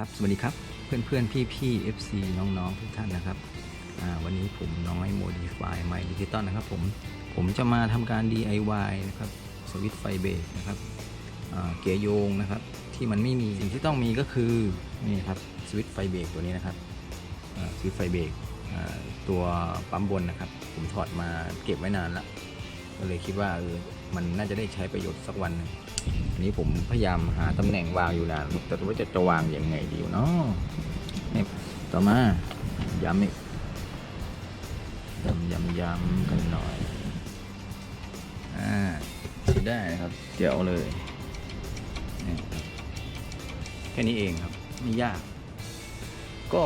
ครับสวัสดีครับเพื่อนเพื่อนพี่พี่ FC น้องๆทุกท่านนะครับวันนี้ผมน้อย Modify My Digital นะครับผมผมจะมาทำการ DIY นะครับสวิตช์ไฟเบรกนะครับเกียร์โยงนะครับที่มันไม่มีสิ่งที่ต้องมีก็คือนี่ครับสวิตช์ไฟเบรกตัวนี้นะครับสวิตช์ไฟเบรกตัวปั๊มบนนะครับ ผมถอดมาเก็บไว้นานละก็เลยคิดว่าเออมันน่าจะได้ใช้ประโยชน์สักวันหนึง นี้ผมพยายามหาตำแหน่งวางอยู่นานแต่ว่าจะจะวางยังไงดีเนาะนี่ต่อมาย้ำอีกย้ำย้ำย้ำกันหน่อย อ่าใช้ได้นะครับเจ๋วเลยแค่นี้เองครับ ไม่ยาก ก็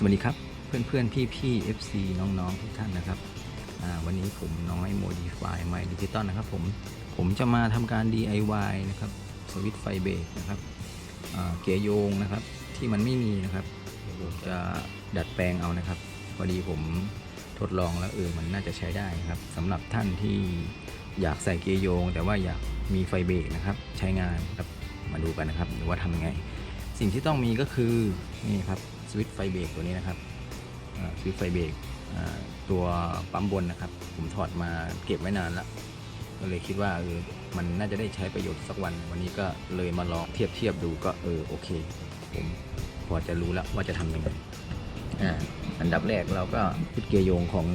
สวัสดีครับเพื่อนเพื่อนพี่พี่ FC น้องๆทุกท่านนะครับวันนี้ผมน้อย Modify My Digital นะครับผมผมจะมาทำการ DIY นะครับสวิตไฟเบรกนะครับเกียร์โยงนะครับที่มันไม่มีนะครับผมจะดัดแปลงเอานะครับพอดีผมทดลองแล้วเออมันน่าจะใช้ได้ครับสำหรับท่านที่อยากใส่เกียร์โยง แต่ว่าอยากมีไฟเบรกนะครับใช้งานครับมาดูกันนะครับหรือว่าทำยังไง สิ่งที่ต้องมีก็คือนี่ครับ สวิตช์ไฟเบรกตัวนี้นะครับสวิตช์ไฟเบรกตัวปั๊มบนนะครับ ผมถอดมาเก็บไว้นานแล้วก็เลยคิดว่าเออมันน่าจะได้ใช้ประโยชน์สักวัน วันนี้ก็เลยมาลองเทียบเทียบดูก็เออโอเค ผมพอจะรู้แล้วว่าจะทำยังไงอ่าอันดับแรกเราก็พุดเกียร์โยงของ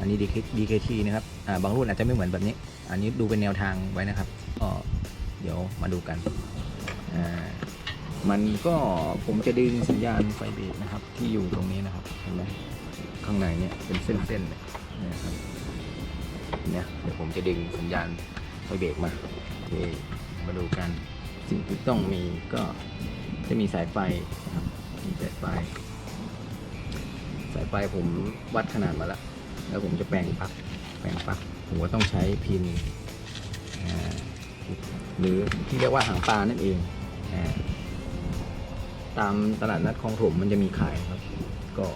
อันนี้ DKT นะครับอ่าบางรุ่นอาจจะไม่เหมือนแบบนี้ อันนี้ดูเป็นแนวทางไว้นะครับก็เดี๋ยวมาดูกันอ่า มันก็ผมจะดึงสัญญาณไฟเบรกนะครับ ที่อยู่ตรงนี้นะครับเห็นไหมข้างในเนี่ยเป็นเส้นๆเนี่ยนะครับเนี่ยเดี๋ยวผมจะดึงสัญญาณไฟเบรกมาโอเคมาดูกันสิ่งที่ต้องมีก็จะมีสายไฟนะครับมีสายไฟ สายไฟผมวัดขนาดมาแล้ว แล้วผมจะแปลงปลั๊กแปลงปลั๊กผมก็ต้องใช้พินหรือที่เรียกว่าหางปลานั่นเองอ่า ตามตลาดนัดคลองถมมันจะมีขายครับ ก็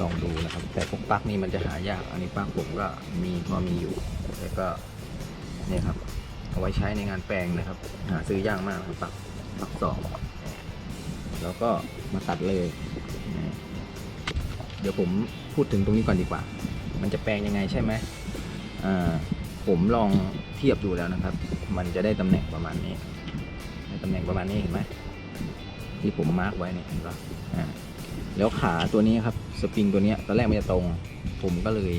ลองดูนะครับ แต่พวกปลั๊กนี่มันจะหายาก อันนี้ปลั๊กผมก็มีพอมีอยู่แล้วก็เนี่ยครับเอาไว้ใช้ในงานแปลงนะครับ หาซื้อยากมากครับปลั๊กปลั๊กสองแล้วก็มาตัดเลย เดี๋ยวผมพูดถึงตรงนี้ก่อนดีกว่า มันจะแปลงยังไงใช่ไหมอ่าผมลองเทียบดูแล้วนะครับ มันจะได้ตำแหน่งประมาณนี้ได้ตำแหน่งประมาณนี้เห็นไหม ที่ผมมาร์กไว้เนี่ยเห็นปะอ่าแล้วขาตัวนี้ครับสปริงตัวนี้ตอนแรกมันจะตรง ผมก็เลย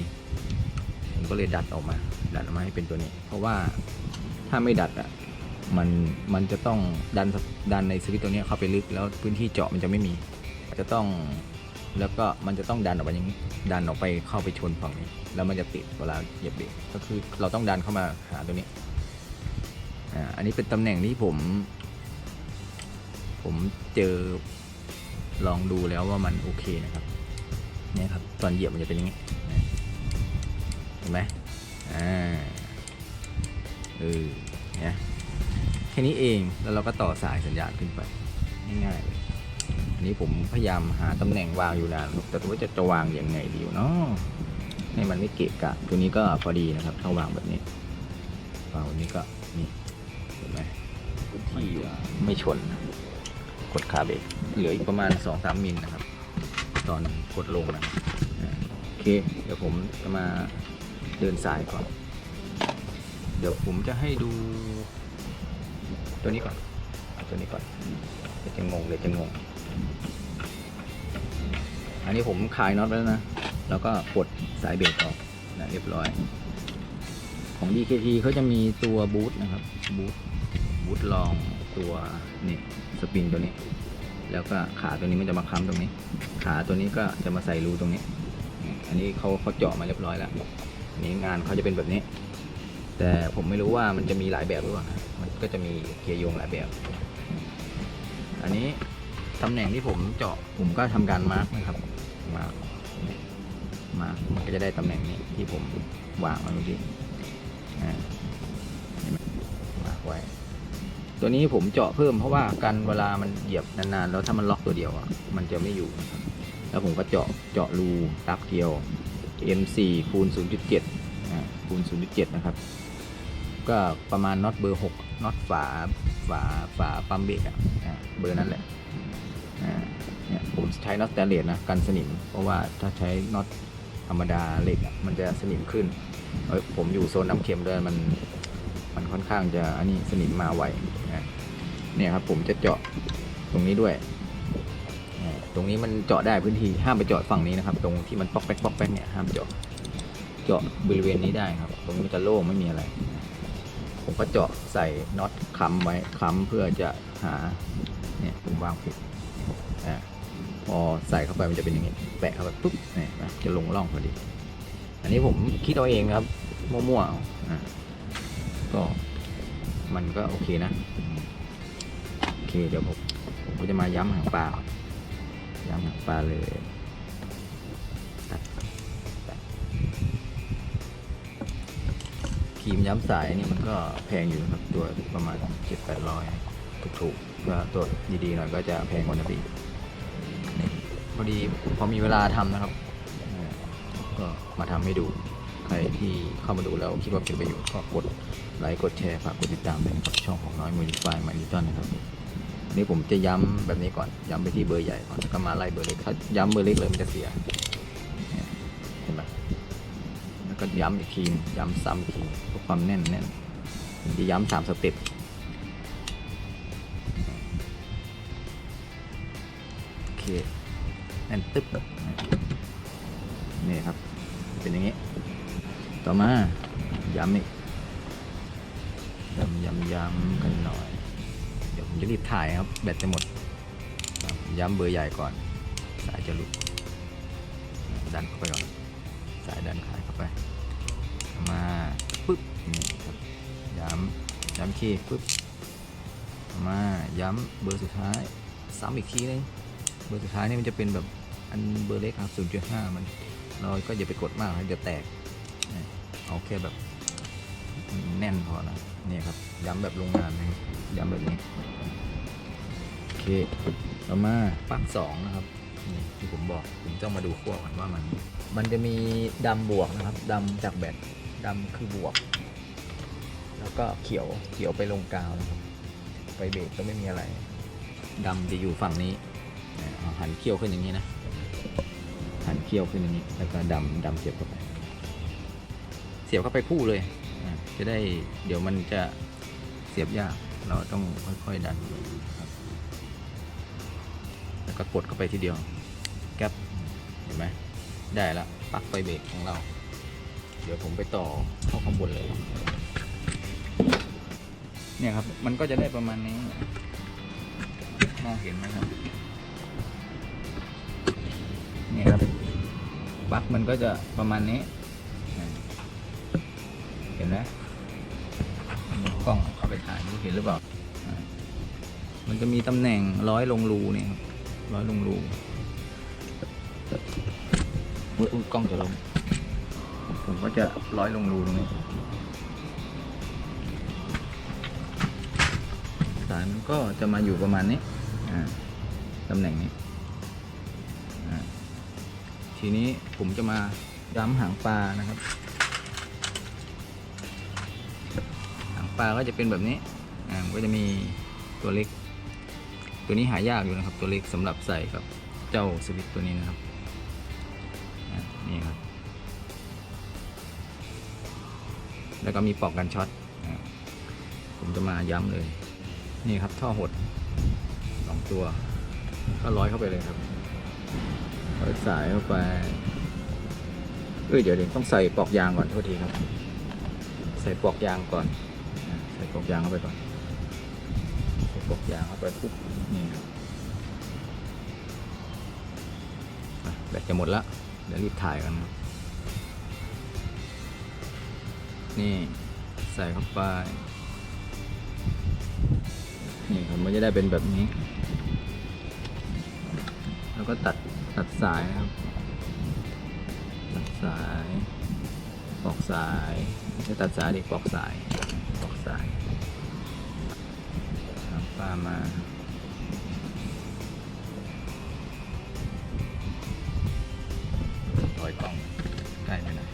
ผมก็เลยดัดออกมา ดัดออกมาให้เป็นตัวนี้ เพราะว่าถ้าไม่ดัดอะมันมันจะต้องดันดันในสวิตตัวนี้เข้าไปลึกแล้วพื้นที่เจาะมันจะไม่มี จะต้องแล้วก็มันจะต้องดันออกไปอย่างนี้ดันออกไปเข้าไปชนฝั่งนี้ แล้วมันจะติดเวลาเหยียบเบรกก็คือเราต้องดันเข้ามาหาตัวนี้อ่าอันนี้เป็นตำแหน่งที่ผม ผมเจอลองดูแล้วว่ามันโอเคนะครับเนี่ยครับ ตอนเหยียบมันจะเป็นอย่างนี้นะเห็นไหมอ่าเออเนี่ยแค่นี้เองแล้วเราก็ต่อสายสัญญาณขึ้นไปง่ายๆเลยอันนี้ผมพยายามหาตำแหน่งวางอยู่นานแต่ว่าจะจะวางยังไงดีวะเนาะให้มันไม่เกะกะ ตัวนี้ก็พอดีนะครับถ้าวางแบบนี้วางแบบนี้ก็นี่เห็นไหมพื้นที่ไม่ชน กดขาเบรกเหลืออีกประมาณ 2-3มิลนะครับ ตอนกดลงนะโอเค เดี๋ยวผมจะมาเดินสายก่อน เดี๋ยวผมจะให้ดู ตัวนี้ก่อนตัวนี้ก่อนเดี๋ยวจะงงเดี๋ยวจะงง อันนี้ผมคลายน็อตแล้วนะ แล้วก็ปลดสายเบรกออกนะเรียบร้อย ของ DKT เขาจะมีตัวบูทนะครับบูทบูทลอง ตัวนี่สปริงตัวนี้ แล้วก็ขาตัวนี้มันจะมาค้ำตรงนี้ ขาตัวนี้ก็จะมาใส่รูตรงนี้ อันนี้เขาเขาเจาะมาเรียบร้อยแล้วนี้งานเขาจะเป็นแบบนี้ แต่ผมไม่รู้ว่ามันจะมีหลายแบบหรือเปล่ามันก็จะมีเกียร์โยงหลายแบบ อันนี้ตำแหน่งที่ผมเจาะผมก็ทำการมาร์กนะครับมาร์กมันก็จะได้ตำแหน่งนี้ที่ผมวางไว้เมื่อกี้อ่ามาร์คไว้ ตัวนี้ผมเจาะเพิ่มเพราะว่ากันเวลามันเหยียบนานๆ แล้วถ้ามันล็อกตัวเดียวอะมันจะไม่อยู่ แล้วผมก็เจาะเจาะรูตับเกลียว M4 คูณ 0.7อ่าคูณ 0.7 นะครับ ก็ประมาณน็อตเบอร์ 6น็อตฝาฝาฝาปั๊มเบรกอะเบอร์นั่นแหละเนี่ยผมใช้น็อตสแตนเลสนะกันสนิม เพราะว่าถ้าใช้น็อตธรรมดาเหล็กอะมันจะสนิมขึ้น ผมอยู่โซนน้ำเค็มด้วยมัน มันค่อนข้างจะอันนี้สนิมมาไวนะเนี่ยครับ ผมจะเจาะตรงนี้ด้วย ตรงนี้มันเจาะได้พื้นที่ห้ามไปเจาะฝั่งนี้นะครับ ตรงที่มันปอกแป๊กปอกแป๊กเนี่ยห้ามเจาะเจาะบริเวณนี้ได้ครับ ตรงนี้จะโล่งไม่มีอะไร ผมก็เจาะใส่น็อตค้ำไว้ค้ำเพื่อจะหาเนี่ยผมวางผิดอ่าพอใส่เข้าไปมันจะเป็นอย่างนี้แปะเข้าไปปุ๊บเนี่ยจะลงร่องพอดี อันนี้ผมคิดเอาเองครับ มั่วๆอ่า ก็มันก็โอเคนะโอเคเดี๋ยวผมผมก็จะมาย้ำหางปลาย้ำหางปลาเลยครีมย้ำสายนี่มันก็แพงอยู่นะครับตัวประมาณเจ็ดแปดร้อยถูกๆก็ตัวดีๆหน่อยก็จะแพงกว่านั้นไปอีกนี่พอดีพอมีเวลาทำนะครับ ก็มาทำให้ดู ครที่เข้ามาดูแล้วคิดว่าเป็นประโยชน์ก็กดไลค์กดแชร์ฝากกดติดตามด้วยนะครับช่องของน้อยมูลิฟายมาดิจิตอลนะครับนี่ผมจะย้ำแบบนี้ก่อนย้ำไปที่เบอร์ใหญ่ก่อนแล้วก็มาไล่เบอร์เล็กถ้าย้ำเบอร์เล็กเลยมันจะเสียเนี่ยเห็นไหมแล้วก็ย้ำอีกทีย้ำซ้ำอีกทีเพื่อความแน่นแน่นผมจะย้ำสามสเต็ปโอเคแน่นตึ๊บนี่ครับเป็นอย่างนี้ ต่อมาย้ำอีกย้ำย้ำย้ำกันหน่อย เดี๋ยวผมจะรีบถ่ายครับ แบตจะหมด ย้ำเบอร์ใหญ่ก่อน สายจะหลุด ดันเข้าไปก่อน สายดันขายเข้าไป มาปึ๊บ นี่ครับ ย้ำ ย้ำคีย์ปึ๊บ มา ย้ำเบอร์สุดท้าย ซ้ำอีกทีนึง เบอร์สุดท้ายนี่มันจะเป็นแบบอันเบอร์เล็กครับ0.5 มัน เราก็อย่าไปกดมากครับเดี๋ยวแตก เอาแค่แบบแน่นพอนะนี่ครับย้ำแบบโรงงานนะครับย้ำแบบนี้โอเคต่อมาปั๊กสองนะครับนี่ที่ผมบอกผมต้องมาดูขั้วก่อนว่ามัน มันจะมีดำบวกนะครับดำจากแบตดำคือบวก แล้วก็เขียวเขียวไปลงกาวนะครับไฟเบรกก็ไม่มีอะไรดำจะอยู่ฝั่งนี้หันเขี้ยวขึ้นอย่างนี้นะหันเขี้ยวขึ้นอย่างนี้แล้วก็ดำดำเสียบเข้าไป เสียบเข้าไปคู่เลยจะได้เดี๋ยวมันจะเสียบยาก เราต้องค่อยๆดันครับแล้วก็กดเข้าไปทีเดียวแก๊ปเห็นไหมได้ละปักไฟเบรกของเรา เดี๋ยวผมไปต่อเข้าข้างบนเลย เนี่ยครับ มันก็จะได้ประมาณนี้ มองเห็นไหมครับ เนี่ยครับปักมันก็จะประมาณนี้ นไหมกล้องเข้าไปถ่ายดูเห็นหรือเปล่า มันจะมีตำแหน่งร้อยลงรูเนี่ยครับร้อยลงรูอุ๊ยอุ๊ยกล้องจะลงผมก็จะร้อยลงรูตรงนี้สายมันก็จะมาอยู่ประมาณนี้ตำแหน่งนี้ ทีนี้ผมจะมาย้ำหางปลานะครับ ปลาก็จะเป็นแบบนี้ อ่าก็จะมีตัวเล็ก ตัวนี้หายากอยู่นะครับ ตัวเล็กสำหรับใส่กับเจ้าสวิตตัวนี้นะครับ นี่ครับ แล้วก็มีปลอกกันช็อต ผมจะมาย้ำเลย นี่ครับท่อหดสองตัว ก็ร้อยเข้าไปเลยครับร้อยสายเข้าไป เอ้ยเดี๋ยวเดี๋ยวต้องใส่ปลอกยางก่อนโทษทีครับ ใส่ปลอกยางก่อน ส่ปลอกยางเข้าไปก่อนใส่ปลอกยางเข้าไปปุ๊บนี่ครับแบตจะหมดละเดี๋ยวรีบถ่ายกันครับนี่ใส่เข้าไปนี่ครับมันจะได้เป็นแบบนี้ แล้วก็ตัดตัดสายครับ ตัดสายปอกสายไม่ใช่ตัดสายดิปอกสาย ปลามาถอยกล้องใกล้ไปหน่อย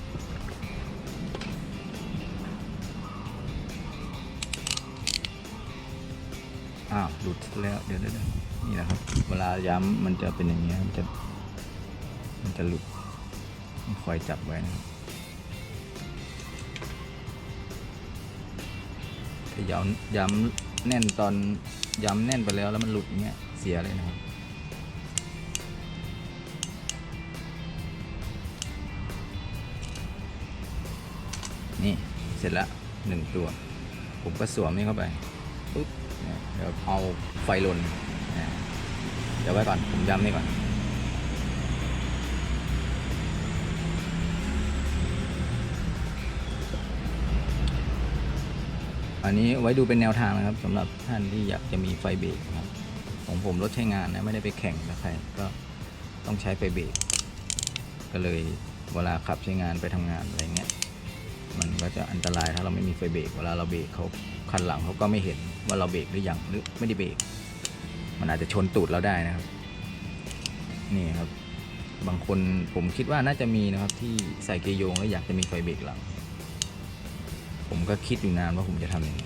อ้าวหลุดแล้วเดี๋ยวเดี๋ยวนี่นะครับ เวลาย้ำมันจะเป็นอย่างเงี้ยมันจะ มันจะหลุดคอยจับไว้นะครับถ้าย้ำย้ำ แน่นตอนย้ำแน่นไปแล้วแล้วมันหลุดอย่างเงี้ยเสียเลยนะครับนี่เสร็จละหนึ่งตัว ผมก็สวมนี่เข้าไปปุ๊บเดี๋ยวเอาไฟลนเนี่ยเดี๋ยวไว้ก่อน ผมย้ำนี่ก่อน อันนี้ไว้ดูเป็นแนวทางนะครับสำหรับท่านที่อยากจะมีไฟเบรกครับของผมรถใช้งานนะไม่ได้ไปแข่งกับใครก็ต้องใช้ไฟเบรกก็เลยเวลาขับใช้งานไปทำงานอะไรเงี้ยมันก็จะอันตรายถ้าเราไม่มีไฟเบรกเวลาเราเบรกเขาคันหลังเขาก็ไม่เห็นว่าเราเบรกหรือยังหรือไม่ได้เบรกมันอาจจะชนตูดเราได้นะครับ นี่ครับ บางคนผมคิดว่าน่าจะมีนะครับที่ใส่เกียร์โยงแล้วอยากจะมีไฟเบรกหลัง ผมก็คิดอยู่นานว่าผมจะทำยังไง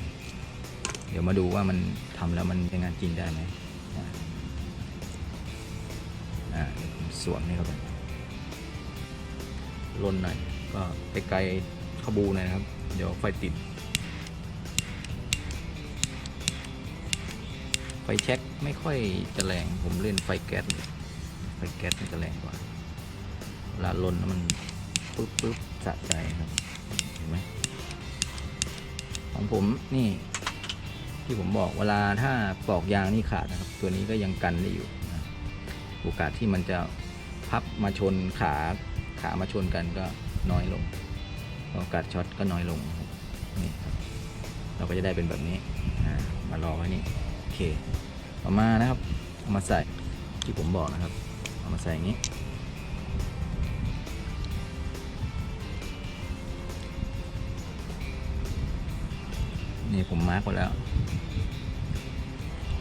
เดี๋ยวมาดูว่ามันทำแล้วมันจะงานจริงได้ไหมอ่าผมสวมนี่เข้าไปลนหน่อย ก็ไปไกลขบูหน่อยนะครับ เดี๋ยวไฟติด ไฟแช็คไม่ค่อยจะแรง ผมเล่นไฟแก๊สไฟแก๊สมันจะแรงกว่าเวลาลนมันปึ๊บปึ๊บสะใจครับ เห็นไหม ของผมนี่ ที่ผมบอกเวลาถ้าปลอกยางนี่ขาดนะครับ ตัวนี้ก็ยังกันได้อยู่นะโอกาสที่มันจะพับมาชนขาขามาชนกันก็น้อยลง โอกาสช็อตก็น้อยลงนี่ครับเราก็จะได้เป็นแบบนี้มารอไว้นี่โอเคเอามานะครับเอามาใส่ที่ผมบอกนะครับ เอามาใส่อย่างนี้ นี่ผมมาร์กไว้แล้ว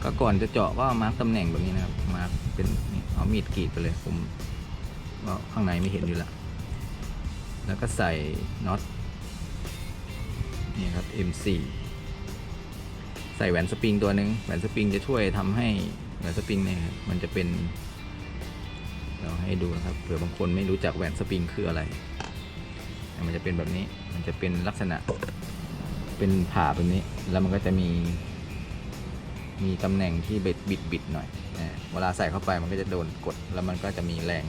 ก็ก่อนจะเจาะก็มาร์กตำแหน่งแบบนี้นะครับ มาร์กเป็นเอามีดกรีดไปเลย ผมก็ข้างในไม่เห็นอยู่ล้วแล้วก็ใส่น็อตนี่ครับ M4 ใส่แหวนสปริงตัวหนึ่งแหวนสปริงจะช่วยทำให้แหวนสปริงเนี่ยครับมันจะเป็นเราให้ดูนะครับเผื่อบางคนไม่รู้จักแหวนสปริงคืออะไร มันจะเป็นแบบนี้ มันจะเป็นลักษณะ เป็นผ่าแบบนี้ แล้วมันก็จะมี มีตำแหน่งที่บิดบิดบิดหน่อยเวลาใส่เข้าไปมันก็จะโดนกด แล้วมันก็จะมีแรง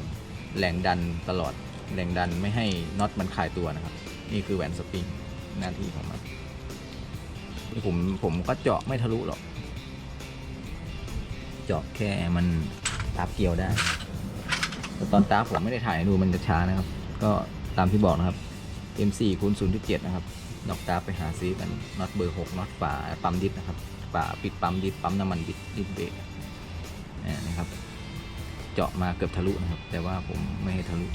แรงดันตลอด แรงดันไม่ให้น็อตมันคลายตัวนะครับ นี่คือแหวนสปริงหน้าที่ของมันผมผมก็เจาะไม่ทะลุหรอก เจาะแค่มันตาบเกี่ยวได้แต่ตอนตาผมไม่ได้ถ่ายห้ดูมันจะช้านะครับ ก็ตามที่บอกนะครับ M4 คูณ0.7 นะครับ นอกตาไปหาซื้อกันน็อตเบอร์6น็อตฝาปั๊มดิสนะครับฝาปิดปั๊มดิสปั๊มน้ำมันดิสดิสเบรกนี่นะครับ เจาะมาเกือบทะลุนะครับ แต่ว่าผมไม่ให้ทะลุ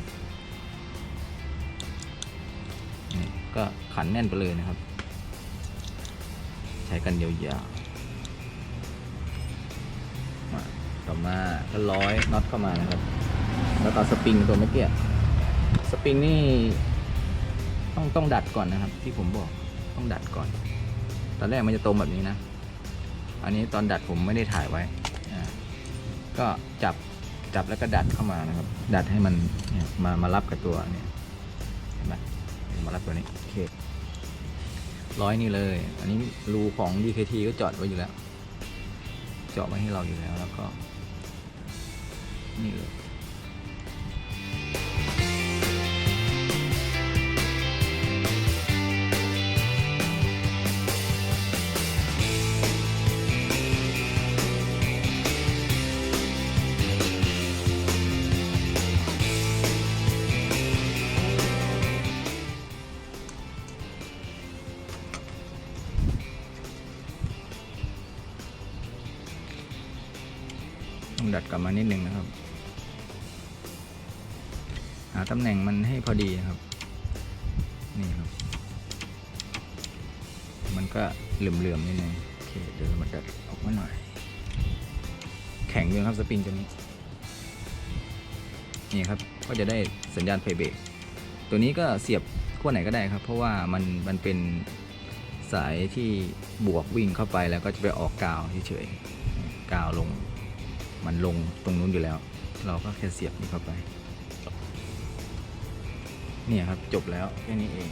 ก็ขันแน่นไปเลยนะครับ ใช้กันยาวๆมาต่อมาก็ร้อยน็อตเข้ามานะครับ แล้วก็สปริงตัวเมื่อกี้สปริงนี่ ต้องต้องดัดก่อนนะครับ ที่ผมบอกต้องดัดก่อน ตอนแรกมันจะตรงแบบนี้นะ อันนี้ตอนดัดผมไม่ได้ถ่ายไว้ก็จับจับแล้วก็ดัดเข้ามานะครับ ดัดให้มันมามารับกับตัวเนี่ยเห็นไหมมารับตัวนี้โอเคร้อยนี่เลย อันนี้รูของ DKT ก็จอดไว้อยู่แล้ว เจาะไว้ให้เราอยู่แล้วแล้วก็นี่เลย ดัดกลับมานิดนึงนะครับ หาตำแหน่งมันให้พอดีนะครับ นี่ครับ มันก็เหลื่อมๆนิดนึงโอเคเดี๋ยวเรามาดัดออกมาหน่อย แข็งอยู่ครับสปริงตัวนี้ นี่ครับก็จะได้สัญญาณไฟเบรกตัวนี้ก็เสียบขั้วไหนก็ได้ครับ เพราะว่ามันมันเป็นสายที่บวกวิ่งเข้าไปแล้วก็จะไปออกกาวเฉยๆกาวลง มันลงตรงนู้นอยู่แล้ว เราก็แค่เสียบนี่เข้าไป เนี่ยครับจบแล้วแค่นี้เอง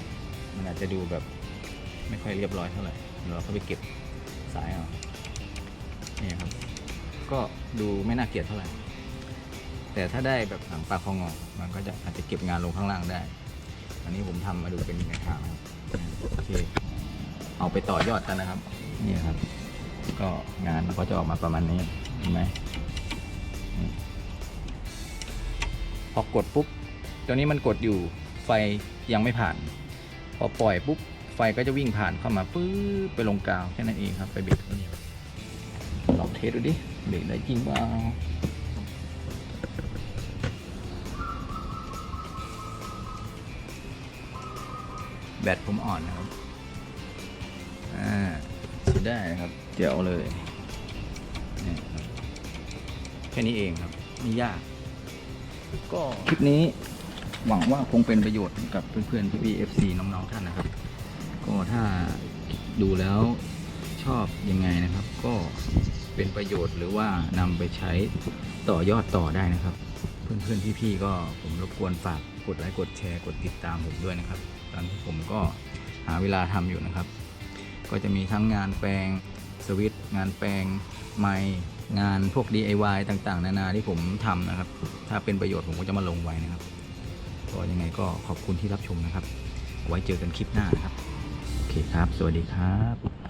มันอาจจะดูแบบไม่ค่อยเรียบร้อยเท่าไหร่เดี๋ยวเราก็ไปเก็บสายเอาเนี่ยครับ ก็ดูไม่น่าเกลียดเท่าไหร่ แต่ถ้าได้แบบหางปลาคองอมันก็จะอาจจะเก็บงานลงข้างล่างได้ อันนี้ผมทำมาดูเป็นในทางนะครับโอเค เอาไปต่อยอดกันนะครับ นี่ครับ ก็งานมันก็จะออกมาประมาณนี้เห็นไหม พอกดปุ๊บตัวนี้มันกดอยู่ไฟยังไม่ผ่าน พอปล่อยปุ๊บไฟก็จะวิ่งผ่านเข้ามาปื๊บไปลงกาวแค่นั้นเองครับไปเบรกตัวนี้ลองเทสดูดิเบรกได้จริงเปล่าแบตผมอ่อนนะครับ อ่าใช้ได้นะครับ เจ๋วเลย แค่นี้เองครับ ไม่ยาก ก็คลิปนี้หวังว่าคงเป็นประโยชน์กับเพื่อนๆพี่ๆ FC น้องๆท่านนะครับ ก็ถ้าดูแล้วชอบยังไงนะครับ ก็เป็นประโยชน์หรือว่านำไปใช้ต่อยอดต่อได้นะครับ เพื่อนๆพี่ๆก็ผมรบกวนฝากกดไลค์กดแชร์กดติดตามผมด้วยนะครับ ตอนที่ผมก็หาเวลาทำอยู่นะครับ ก็จะมีทั้งงานแปลงสวิตช์งานแปลงไม งานพวก DIY ต่างๆ นานาที่ผมทำนะครับ ถ้าเป็นประโยชน์ผมก็จะมาลงไว้นะครับ ก็ยังไงก็ขอบคุณที่รับชมนะครับ ไว้เจอกันคลิปหน้านะครับ โอเคครับ สวัสดีครับ